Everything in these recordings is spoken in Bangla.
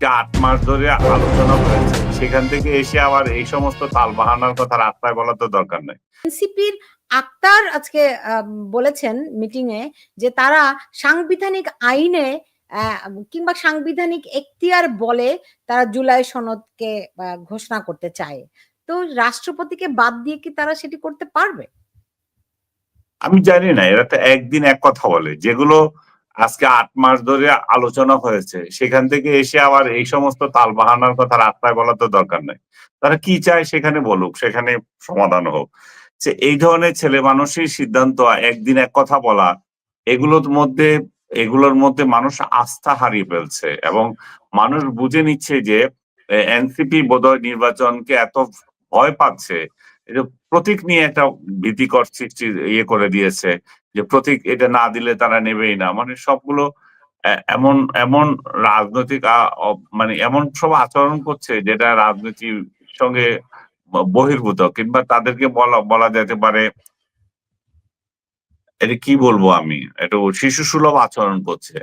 আট মাস ধরে আলোচনা হয়েছে সেখান থেকে এসে আবার এই সমস্ত তাল বাহানার কথা রাস্তায় বলার তো দরকার নেই। এনসিপির আক্তার আজকে বলেছেন মিটিং এ যে তারা সাংবিধানিক আইনে কিংবা সাংবিধানিক এখতিয়ার বলে তারা জুলাই সনদকে ঘোষণা করতে চায়। তো রাষ্ট্রপতিকে বাদ দিয়ে কি তারা সেটি করতে পারবে? আমি জানি না এরা তো একদিন এক কথা বলে। যেগুলো আজকে আট মাস ধরে আলোচনা হয়েছে। সেখান থেকে এসে আবার এই সমস্ত তাল বাহানার কথা রাস্তায় বলার তো দরকার নেই। তারা কি চায় সেখানে বলুক, সেখানে সমাধান হোক। যে এই ধরনের ছেলে মানুষের সিদ্ধান্ত, একদিন এক কথা বলা, এগুলোর মধ্যে এগুলোর মধ্যে মানুষ আস্থা হারিয়ে ফেলছে এবং মানুষ বুঝে নিচ্ছে যে এনসিপি বোধহয় নির্বাচনকে এত ভয় পাচ্ছে প্রতীক নিয়ে একটা ভীতিকর সৃষ্টি ইয়ে করে দিয়েছে। যে প্রতীক এটা না দিলে তারা নেবেই না। মানে সবগুলো এমন এমন রাজনৈতিক মানে এমন সব আচরণ করছে যেটা রাজনীতির সঙ্গে বহির্ভূত কিংবা তাদেরকে বলা বলা যেতে পারে এটা কি বলব আমি? একটু শিশু সুলভ আচরণ করছে।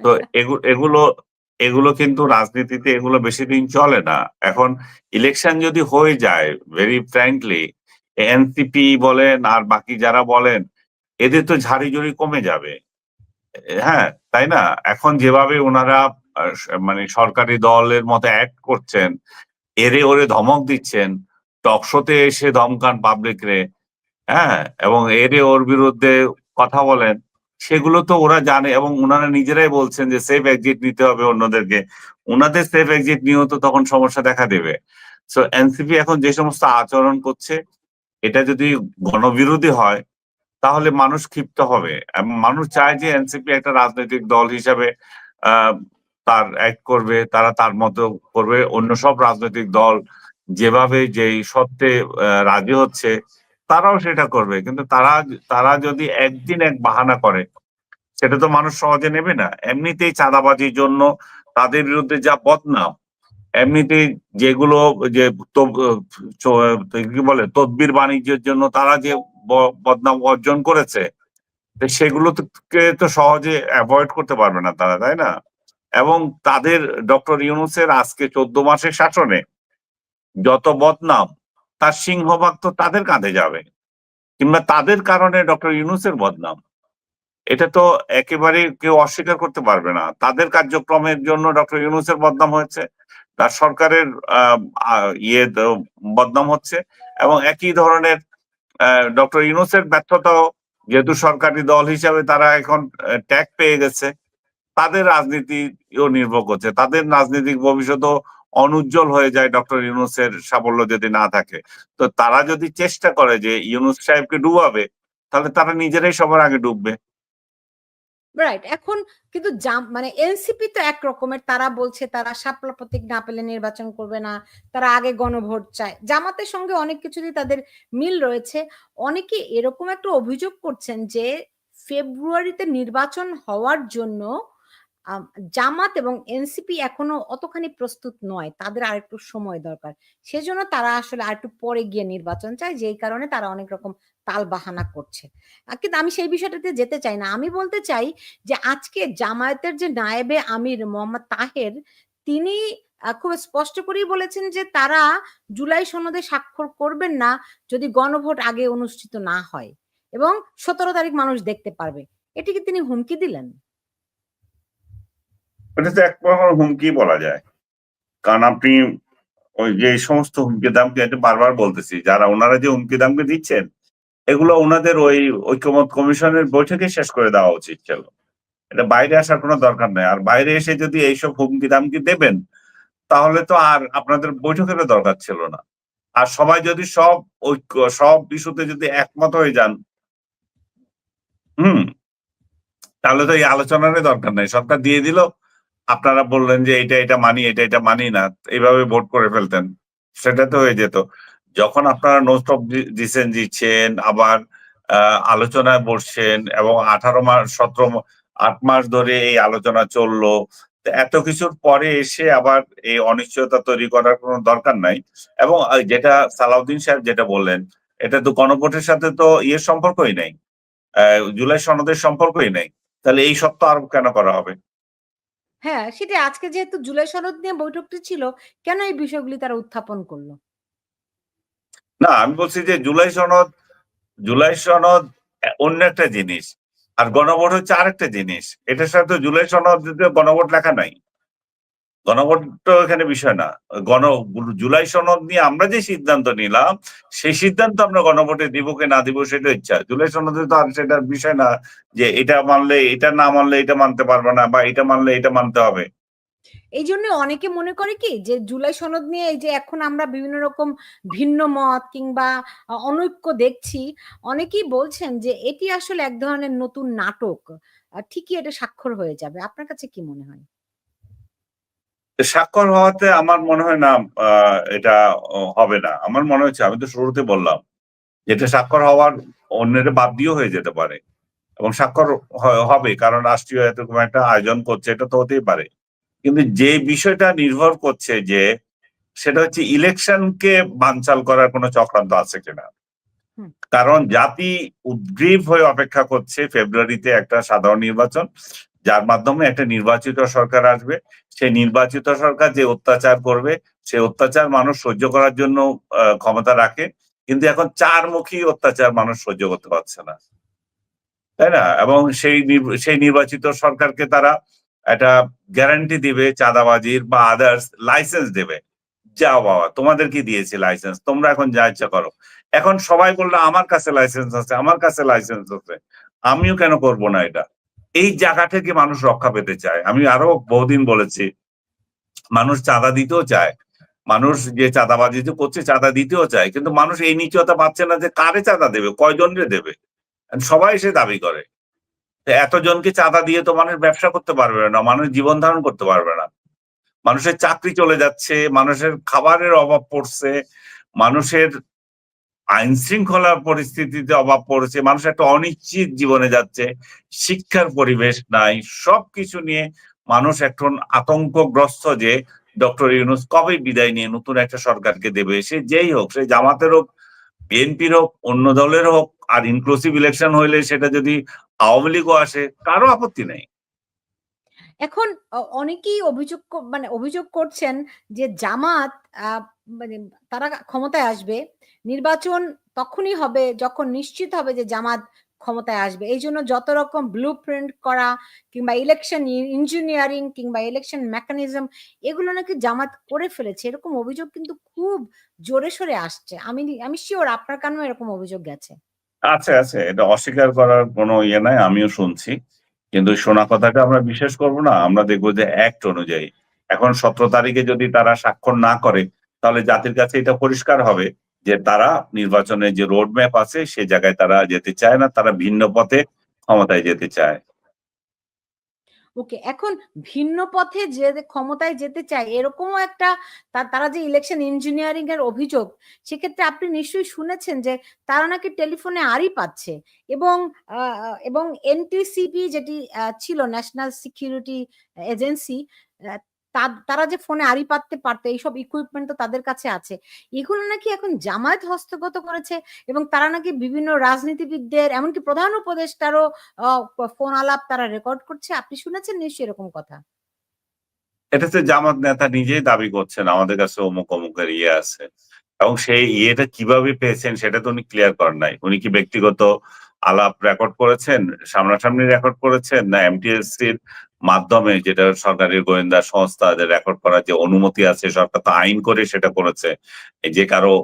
তো এগুলো এগুলো এগুলো কিন্তু রাজনীতিতে এগুলো বেশি দিন চলে না। এখন ইলেকশন যদি হয়ে যায় ভেরি ফ্র্যাঙ্কলি এনসিপি বলেন আর বাকি যারা বলেন এদের তো ঝাড়ি ঝুড়ি কমে যাবে। হ্যাঁ তাই না? এখন যেভাবে ওনারা মানে সরকারি দলের মতো অ্যাক্ট করছেন, এরে ওরে ধমক দিচ্ছেন টকশোতে এসে ধমকান পাবলিক রে হ্যাঁ? এবং এরে ওর বিরুদ্ধে কথা বলেন, সেগুলো তো ওরা জানে এবং ওনারা নিজেরাই বলছেন যে সেফ এক্সিট নিতে হবে অন্যদেরকে। ওনাদের সেফ এক্সিট নিয়েও তো তখন সমস্যা দেখা দেবে। সো এনসিপি এখন যে সমস্ত আচরণ করছে, এটা যদি গণবিরোধী হয় তাহলে মানুষ ক্ষিপ্ত হবে। মানুষ চায় যে এনসিপি একটা রাজনৈতিক দল হিসাবে তার অ্যাক্ট করবে তারা তার মতো করবে। অন্য সব রাজনৈতিক দল যেভাবে যেই আহ, রাজি হচ্ছে তারাও সেটা করবে। কিন্তু তারা তারা যদি একদিন এক বাহানা করে সেটা তো মানুষ সহজে নেবে না। এমনিতেই চাঁদাবাজির জন্য তাদের বিরুদ্ধে যা বদনাম এমনিতেই যেগুলো যে কি বলে তদবির বাণিজ্যের জন্য তারা যে বদনাম অর্জন করেছে সেগুলোকে তো সহজে অ্যাভয়েড করতে পারবে না তারা, তাই না? এবং তাদের ডক্টর ইউনুসের আজকে চোদ্দ মাসের শাসনে যত বদনাম, তার সিংহভাগ তো তাদের কাঁধে যাবে, কিংবা তাদের কারণে ডক্টর ইউনুসের বদনাম। এটা তো একেবারে কেউ অস্বীকার করতে পারবে না। তাদের কার্যক্রমের জন্য ডক্টর ইউনুসের বদনাম হয়েছে, তার সরকারের ইয়ে বদনাম হচ্ছে, এবং একই ধরনের ডক্টর ইউনুসের ব্যর্থতাও যেহেতু সরকারি দল হিসাবে তারা এখন ট্যাগ পেয়ে গেছে, তাদের রাজনীতিও নির্ভর করছে। তাদের রাজনৈতিক ভবিষ্যৎও অনুজ্জ্বল হয়ে যায় ডক্টর ইউনুসের সাফল্য যদি না থাকে। তো তারা যদি চেষ্টা করে যে ইউনুস সাহেবকে ডুবাবে, তাহলে তারা নিজেরাই সবার আগে ডুববে। রাইট এখন কিন্তু জাম- মানে এনসিপি তো এক রকমের। তারা বলছে তারা সাপলা প্রতীক না পেলে নির্বাচন করবে না। তারা আগে গণভোট চায়। জামাতের সঙ্গে অনেক কিছুতেই তাদের মিল রয়েছে। অনেকে এরকম একটা অভিযোগ করছেন যে, ফেব্রুয়ারিতে নির্বাচন হওয়ার জন্য জামাত এবং এনসিপি এখনও অতখানি প্রস্তুত নয়। তাদের আরেকটু সময় দরকার। সেজন্য তারা আসলে আরেকটু পরে গিয়ে নির্বাচন চায়, যেই কারণে তারা অনেক রকম তাল বাহানা করছে কিন্তু আমি সেই বিষয়টাতে যেতে চাই না। আমি বলতে চাই যে, আজকে জামায়াতের যে নায়েবে আমির মোহাম্মদ তাহের, তিনি খুব স্পষ্ট করেই বলেছেন যে, তারা জুলাই সনদে স্বাক্ষর করবেন না যদি গণভোট আগে অনুষ্ঠিত না হয়। এবং সতেরো তারিখ মানুষ দেখতে পারবে। এটিকে তিনি হুমকি দিলেন। এটা তো এক প্রকার হুমকি বলা যায়। কারণ আপনি ওই যে সমস্ত হুমকি দামকে এটা বারবার বলতেছি, যারা ওনারা যে হুমকি দামকে দিচ্ছেন, এগুলো ওনাদের ওই ঐক্যমত কমিশনের বৈঠকে শেষ করে দেওয়া উচিত ছিল। এটা বাইরে আসার কোনো দরকার নেই। আর বাইরে এসে যদি এইসব হুমকি দামকি দেবেন, তাহলে তো আর আপনাদের বৈঠকেরও দরকার ছিল না। আর সবাই যদি সব ঐক্য, সব ইস্যুতে যদি একমত হয়ে যান, হুম, তাহলে তো এই আলোচনারই দরকার নেই। সরকার দিয়ে দিল আপনারা বললেন যে এটা এটা মানি, এটা এটা মানি না, এইভাবে ভোট করে ফেলতেন। সেটা তো হয়ে যেত। যখন আপনারা নোট অফ ডিসেন দিচ্ছেন আবার আলোচনায় বসছেন এবং আঠারো মাস, সতেরো আট মাস ধরে এই আলোচনা চলল এত কিছুর পরে এসে আবার এই অনিশ্চয়তা তৈরি করার কোনো দরকার নাই। এবং যেটা সালাউদ্দিন সাহেব যেটা বললেন, এটা তো গণভোটের সাথে তো ইয়ের সম্পর্কই নাই। জুলাই সনদের সম্পর্কই নাই। তাহলে এই সপ্তাহ আর কেন করা হবে? হ্যাঁ, সেটা আজকে যেহেতু জুলাই সনদ নিয়ে বৈঠকটি ছিল, কেন এই বিষয়গুলি তারা উত্থাপন করল না, আমি বলছি যে জুলাই সনদ, জুলাই সনদ অন্য একটা জিনিস। আর গণভোট হচ্ছে আরেকটা জিনিস। এটার সাথে জুলাই সনদ গণভোট লেখা নাই। গণভোট এখানে বিষয় না। গণ জুলাই সনদ নিয়ে আমরা যে সিদ্ধান্ত নিলাম, সেই সিদ্ধান্ত আমরা গণভোটে দিব কি না দিব সেটা ইচ্ছা। জুলাই সনদে তো আর সেটার বিষয় না যে এটা মানলে এটা না মানলে এটা মানতে পারবে না বা এটা মানলে এটা মানতে হবে। এই জন্য অনেকে মনে করে কি যে জুলাই সনদ নিয়ে এই যে এখন আমরা বিভিন্ন রকম ভিন্ন মত কিংবা অনৈক্য দেখছি, অনেকেই বলছেন যে এটি আসলে এক ধরনের নতুন নাটক। ঠিকই এটা স্বাক্ষর হয়ে যাবে। আপনার কাছে কি মনে হয়? স্বাক্ষর হওয়াতে আমার মনে হয় না এটা হবে না। আমার মনে হচ্ছে আমি তো শুরুতে বললাম, যেটা স্বাক্ষর হওয়ার অন্যের বাদ দিয়েও হয়ে যেতে পারে। এবং স্বাক্ষর হবে কারণ রাষ্ট্রীয় এরকম একটা আয়োজন করছে এটা তো হতেই পারে। কিন্তু যে বিষয়টা নির্ভর করছে যে সেটা হচ্ছে ইলেকশনকে বানচাল করার কোনো চক্রান্ত আছে কিনা। কারণ জাতি উদগ্রীব হয়ে অপেক্ষা করছে ফেব্রুয়ারিতে একটা সাধারণ নির্বাচন। যার মাধ্যমে একটা নির্বাচিত সরকার আসবে। সেই নির্বাচিত সরকার যে অত্যাচার করবে, সে অত্যাচার মানুষ সহ্য করার জন্য ক্ষমতা রাখে। কিন্তু এখন চারমুখী অত্যাচার মানুষ সহ্য করতে পারছে না। তাই না? এবং সেই সেই নির্বাচিত সরকারকে তারা একটা গ্যারান্টি দিবে চাঁদাবাজির বা আদার্স লাইসেন্স দেবে। যাও বাবা তোমাদের কি দিয়েছে লাইসেন্স। তোমরা এখন যা ইচ্ছা করো। এখন সবাই বলল আমার কাছে লাইসেন্স আছে, আমার কাছে লাইসেন্স আছে। আমিও কেন করব না এটা? এই জায়গা থেকে মানুষ রক্ষা পেতে চায়। আমি আরও বহুদিন বলেছি। মানুষ চাঁদা দিতেও চায়। মানুষ যে চাঁদাবাজি করছে চাঁদা দিতেও চায়। কিন্তু মানুষ এই নিশ্চয়তা পাচ্ছে না যে কারে চাঁদা দেবে, কয়জনরে দেবে। সবাই সে দাবি করে। এতজনকে চাঁদা দিয়ে তো মানুষ ব্যবসা করতে পারবে না, মানুষ জীবন ধারণ করতে পারবে না। মানুষের চাকরি চলে যাচ্ছে, মানুষের খাবারের অভাব পড়ছে, মানুষের আইন শৃঙ্খলার পরিস্থিতিতে অভাব পড়েছে, মানুষ একটা অনিশ্চিত জীবনে যাচ্ছে, শিক্ষার পরিবেশ নাই। সবকিছু নিয়ে মানুষ এখন আতঙ্কগ্রস্ত যে ডক্টর ইউনুস কবে বিদায় নিয়ে নতুন একটা সরকারকে দেবে। সে যেই হোক, সে জামাতের হোক, বিএনপির হোক, অন্য দলের হোক আর ইনক্লুসিভ ইলেকশন হইলে সেটা যদি আওয়ামী লীগও আসে কারও আপত্তি নেই। এখন অনেকেই অভিযোগ মানে অভিযোগ করছেন যে জামাত মানে তারা ক্ষমতায় আসবে। নির্বাচন তখনই হবে যখন নিশ্চিত হবে যে জামাত ক্ষমতায় আসবে। এই জন্য যত রকম ব্লু প্রিন্ট করা কিংবা ইলেকশন ইঞ্জিনিয়ারিং কিংবা ইলেকশন মেকানিজম এগুলো নাকি জামাত করে ফেলেছে। এরকম অভিযোগ কিন্তু খুব জোরে সোরে আসছে। আমি আমি শিওর আপনার কানেও এরকম অভিযোগ গেছে। আছে, আছে। এটা অস্বীকার করার কোনো ইয়ে নাই। আমিও শুনছি। কিন্তু শোনা কথাটা আমরা বিশ্বাস করব না। আমরা দেখব যে অ্যাক্ট অনুযায়ী। এখন ১৭ তারিখে যদি তারা স্বাক্ষর না করে, তাহলে জাতির কাছে এটা পরিষ্কার হবে যে তারা নির্বাচনে যে রোড ম্যাপ আছে, সে জায়গায় তারা যেতে চায় না। তারা ভিন্ন পথে ক্ষমতায় যেতে চায়। ওকে। এখন ভিন্ন পথে যে ক্ষমতায় যেতে চায়, এরকমও একটা তারা যে ইলেকশন ইঞ্জিনিয়ারিং এর অভিযোগ, সেক্ষেত্রে আপনি নিশ্চয়ই শুনেছেন যে তারা নাকি টেলিফোনে আরই পাচ্ছে এবং এবং এনটিসিপি যেটি ছিল ন্যাশনাল সিকিউরিটি এজেন্সি তারা যে ফোনে আড়ি পাততে পারত এইসব ইকুইপমেন্ট তো তাদের কাছে আছে। এগুলো নাকি এখন জামায়াত হস্তগত করেছে এবং তারা নাকি বিভিন্ন রাজনীতিবিদদের এমনকি প্রধান উপদেষ্টারও ফোন আলাপ তারা রেকর্ড করছে। আপনি শুনেছেন নিশ্চয়ই এরকম কথা? এটা তো জামাত নেতা নিজেই দাবি করছেন আমাদের কাছে অমুক, অমুকের ইয়ে আছে। এবং সেই ইয়েটা কীভাবে পেয়েছেন সেটা তো উনি ক্লিয়ার করেন নাই। উনি কি ব্যক্তিগত আলাপ রেকর্ড করেছেন, সামনাসামনি রেকর্ড করেছেন না এমটিএসসির মাধ্যমে যেটা সরকারের গোয়েন্দা সংস্থা রেকর্ড করার যে অনুমতি আছে সরকার তো আইন করে সেটা করেছে। যে কারও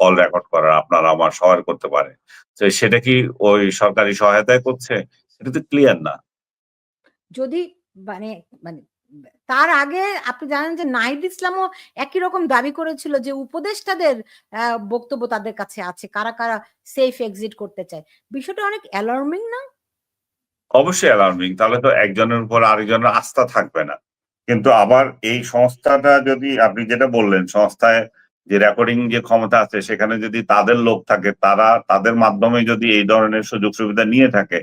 কল রেকর্ড করা আপনার আমার সহায় করতে পারে। তো সেটা কি ওই সরকারি সহায়তায় করছে? এটা তো ক্লিয়ার না। যদি মানে মানে তার আগে আপনি জানেন যে নাহিদ ইসলামও একই রকম দাবি করেছিল যে উপদেষ্টাদের বক্তব্য তাদের কাছে আছে। কারা, কারা সেফ এক্সিট করতে চায়। বিষয়টা অনেক অ্যালার্মিং না? অবশ্যই অ্যালার্মিং। তাহলে তো একজনের উপর আরেকজনের আস্থা থাকবে না। কিন্তু আবার এই সংস্থাটা যদি, আপনি যেটা বললেন, সংস্থায় যে রেকর্ডিং যে ক্ষমতা আছে, সেখানে যদি তাদের লোক থাকে, তারা তাদের মাধ্যমে যদি এই ধরনের সুযোগ সুবিধা নিয়ে থাকে,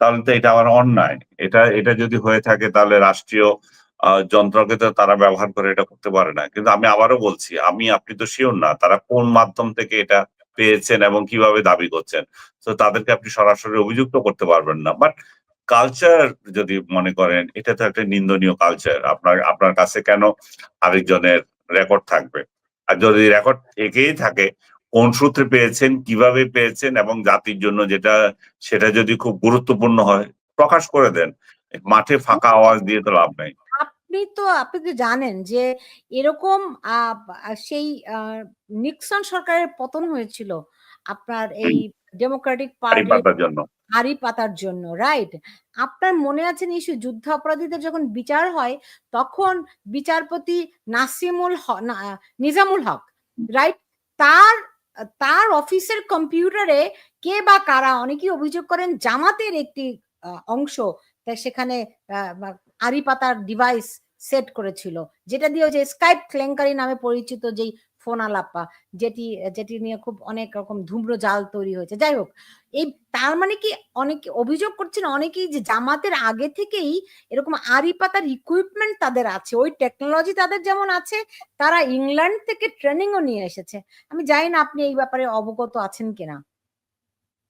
তাহলে তো এটা আবার অন্যায়। এটা এটা যদি হয়ে থাকে, তাহলে রাষ্ট্রীয় যন্ত্রকে তো তারা ব্যবহার করে এটা করতে পারে না। কিন্তু আমি আবারও বলছি, আমি, আপনি তো শিওর না, তারা কোন মাধ্যম থেকে এটা পেয়েছেন এবং কীভাবে দাবি করছেন। তো তাদেরকে আপনি সরাসরি অভিযুক্ত করতে পারবেন না। বাট কালচার যদি মনে করেন এটা তো একটা নিন্দনীয় কালচার আপনার আপনার কাছে কেন আরেকজনের রেকর্ড থাকবে? আর যদি রেকর্ড একেই থাকে কোন সূত্রে পেয়েছেন কীভাবে পেয়েছেন এবং জাতির জন্য যেটা সেটা যদি খুব গুরুত্বপূর্ণ হয় প্রকাশ করে দেন। মাঠে ফাঁকা আওয়াজ দিয়ে তো লাভ নাই। আপনি তো আপনি তো জানেন যে এরকম সেই নিক্সন সরকারের পতন হয়েছিল আপনার এই ডেমোক্রেটিক হাড়ি পার্টি পাতার জন্য। হাড়ি পাতার জন্য রাইট আপনার মনে আছে নিশ্চয়ই যুদ্ধ অপরাধীদের যখন বিচার হয়, তখন বিচারপতি নাসিমুল নিজামুল হক রাইট তার তার অফিসের কম্পিউটারে কে বা কারা, অনেকেই অভিযোগ করেন জামাতের একটি অংশ সেখানে আড়ি পাতার ডিভাইস সেট করেছিল, যেটা দিয়ে যে স্কাইপ ক্লেঙ্কারি নামে পরিচিত যেই ফোন আলাপা যেটি যেটি নিয়ে খুব অনেক রকম ধূম্র জাল তৈরি হয়েছে। যাই হোক, এই তার মানে কি অনেকে অভিযোগ করছেন, অনেকেই যে জামাতের আগে থেকেই এরকম আড়ি পাতার ইকুইপমেন্ট তাদের আছে। ওই টেকনোলজি তাদের যেমন আছে, তারা ইংল্যান্ড থেকে ট্রেনিংও নিয়ে এসেছে। আমি জানি না আপনি এই ব্যাপারে অবগত আছেন কিনা।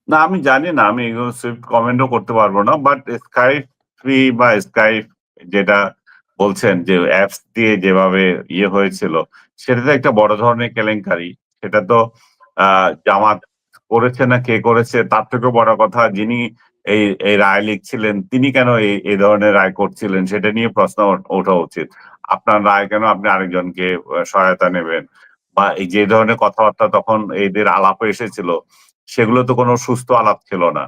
না, আমি জানি না, আমি সুইফট কমেন্টও করতে পারব না বাট স্কাইপ ফ্রি বা স্কাইপ যেটা বলছেন যে অ্যাপস দিয়ে যেভাবে ইয়ে হয়েছিল, সেটা তো একটা বড় ধরনের কেলেঙ্কারি। সেটা তো জামাত করেছে না কে করেছে, তার থেকেও বড় কথা, যিনি এই এই রায় লিখছিলেন, তিনি কেন এই এই ধরনের রায় করছিলেন, সেটা নিয়ে প্রশ্ন ওঠা উচিত। আপনার রায় কেন আপনি আরেকজনকে সহায়তা নেবেন? বা এই যে ধরনের কথাবার্তা তখন এদের আলাপে এসেছিল, সেগুলো তো কোনো সুস্থ আলাপ ছিল না।